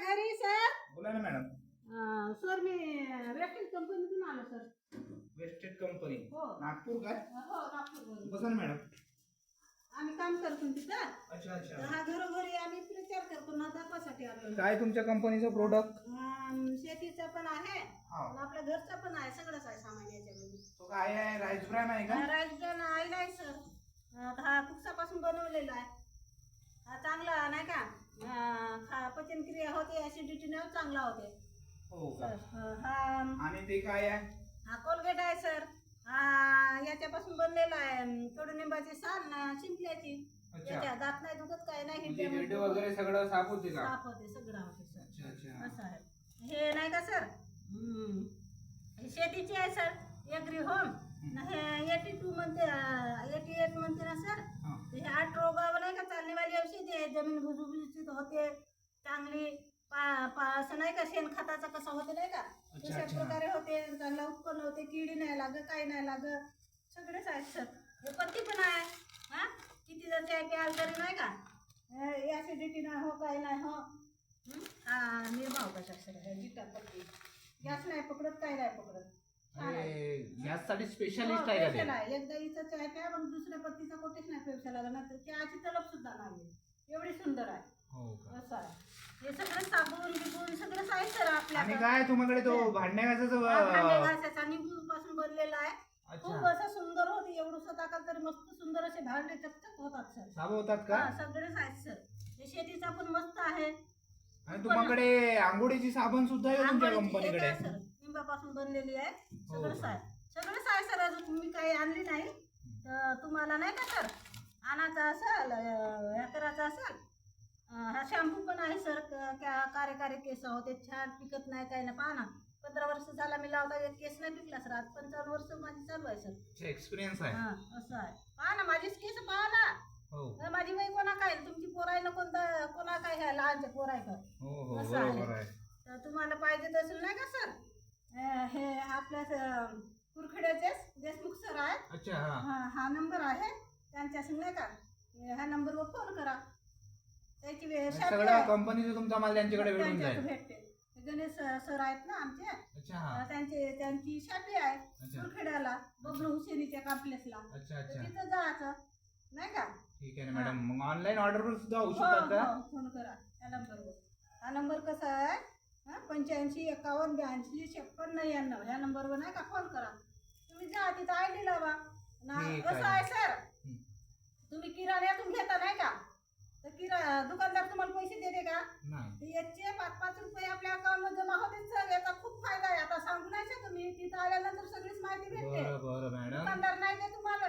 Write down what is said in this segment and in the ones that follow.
घरी सर बोला ना मॅडम अं, सर मी वेस्टिंग कंपनीतून आलो सर वेस्टेड कंपनी हो. नागपूर काय हो नागपूरवरून. बसा ना मॅडम आम्ही काम करतो तिथं. अच्छा तर अच्छा हा घरोघरी आम्ही प्रचार करतो ना दाखवासाठी आलो. काय तुमच्या कंपनीचं प्रोडक्ट अं, शेतीचा पण आहे. हा. आणि आपल्या घरचा पण आहे सगळंच आहे सामान याच्यामध्ये. तो काय आहे? राईस ब्रॅन आहे का? राजब्रान आहे नाही सर अं, हा कुक्सापासून बनवलेला आहे हा चांगला नाही का अं, खा पचनक्रिया ऍसिडिटी चांगला होते. हो का? हा आणि ते काय आहे? हा कोलगेट आहे सर हा याच्यापासून बनलेला आहे कडुनिंबाची साल ना शिंपल्याची. अच्छा. याच्या दात नाही दुखत काय नाही म्हणजे हिरड्या हिरडे मोठं वगैरे सगळं साफ होते का? साफ होते सगळं होते सर अच्छा अच्छा. असं आहे. हे नाही का सर हम्म. हे शेतीची आहे सर एग्री होम हे एटी टू म्हणते एटी एट म्हणते ना सर हा. हे आठ रोगावर नाही का चालणेवाली औषधी आहे. जमीन भुसभुशीत होते चांगली. पा पा असं नाही का शेणखताचं कसं होते नाही का? तशा. प्रकारे होते चांगला उत्पन्न होते किडी नाही लागत काही नाही लागत सगळेच आहेत सर. हे पत्ती पण आहे हा? किती जर चाय प्याल तरी नाही का? ऍसिडिटी नाही हो काही नाही हो. हं? निर्माव कशा सर जिटा पत्ती गॅस नाही पकडत काही नाही पकडत. गॅससाठी हो, स्पेशालिस्ट आहे एकदा इथं चाय प्या मग दुसऱ्या पत्तीचा कोटेच नाही पेक्षा तर चहाची तलब सुद्धा नाही एवढी सुंदर आहे. हो का? असं आहे. हे सगळं साबण बिबून सगळं आहे सर आणि आपल्याकडे काय तुम्हाला तो भांडण्याचा हा भांडे घासाचा निंबू पासून बनलेला आहे. खूप अच्छा असं सुंदर होते एवढं टाकाल तर मस्त सुंदर असे भांडे चकचक होतात सर. साफ होतात का? हा सगळेच आहेत सर. हे शेतीचा पण मस्त आहे. आणि तुम्हाकडे आंघोळीची साबण सुद्धा आहे तुमच्या आंघोळीची कंपनीकडे एक आहे लिंबापासून बनलेली आहे. सगळंच का? आहे सगळंच आहे सर. अजून मी काही आणली नाही. तर तुम्हाला नाही का सर? आणायचं असेल अं, हे करायचं असेल? हा शॅम्पू पण आहे सर कार्यकारी केस होते छान पिकत नाही काही नाही. पहा ना. पंधरा वर्ष झाला मी लावता एक केस नाही पिकला सर आज पंचावन्न वर्ष माझी चालू आहे सर एक्सपिरियन्स आहे. हा असं आहे. पहा ना माझीच केस पहा ना. हो. माझी बाई कोणा काय तुमची पोराय ना कोणता कोणा काय ह्या लहानच्या पोराय का? हो हो असं आहे. तर तुम्हाला पाहिजे असेल नाही का सर हे आपल्या अं, कुरखेड्याचेच देशमुख सर आहेत. हा. नंबर आहे. त्यांच्या नाही का? हे- ह्या नंबरवर फोन करा. सगळं. कंपनीचं तुमचा माल त्यांच्याकडे भेटून जाईल. भेटते. हे गणेश सर आहेत ना आमचे हा. त्यांचे त्यांची शादी आहे अच्छा. कुरखेड्याला बबलू हुसेनीच्या कॉम्प्लेक्सला तिथं जायचं नाही का? ठीक आहे ना मॅडम मग ऑनलाईन ऑर्डर सुद्धा होऊ हो शकतात का? हो फोन करा. या नंबरवर हा नंबर कसा आहे? हा पंच्याऐंशी एकावन्न ब्याऐंशी छप्पन नव्याण्णव या नंबरवर नाही का? फोन करा. तुम्ही जा तिथं आय डी लावा. ना कसं आहे. सर. हं. तुम्ही किराण्यातून घेता नाही का? तर किरा दुकानदार तुम्हाला पैसे देते का? नाही. याचे पाच पाच रुपये आपल्या अकाउंटमध्ये जमा होते. सर याचा खूप फायदा आहे. आता सांगू नाही शकत तुम्ही तिथं आल्यानंतर सगळीच माहिती भेटते. बरं बरं मॅडम. दुकानदार नाही ते तुम्हाला.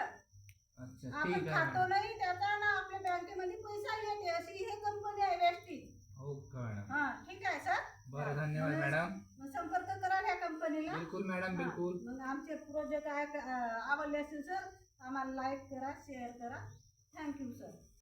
अच्छा आपण ठीक आहे खातो मॅडम. नाही त्याचा ना आपल्या बँकेमध्ये पैसा येते. अशी हे कंपनी आहे वेस्टी हो का मॅडम? हा ठीक आहे सर. बरं धन्यवाद मॅडम. मग संपर्क करा या कंपनीला. बिलकुल मॅडम बिलकुल. मग आमचे प्रोजेक्ट आहे आवडले असेल सर आम्हाला लाईक करा शेअर करा. Thank you sir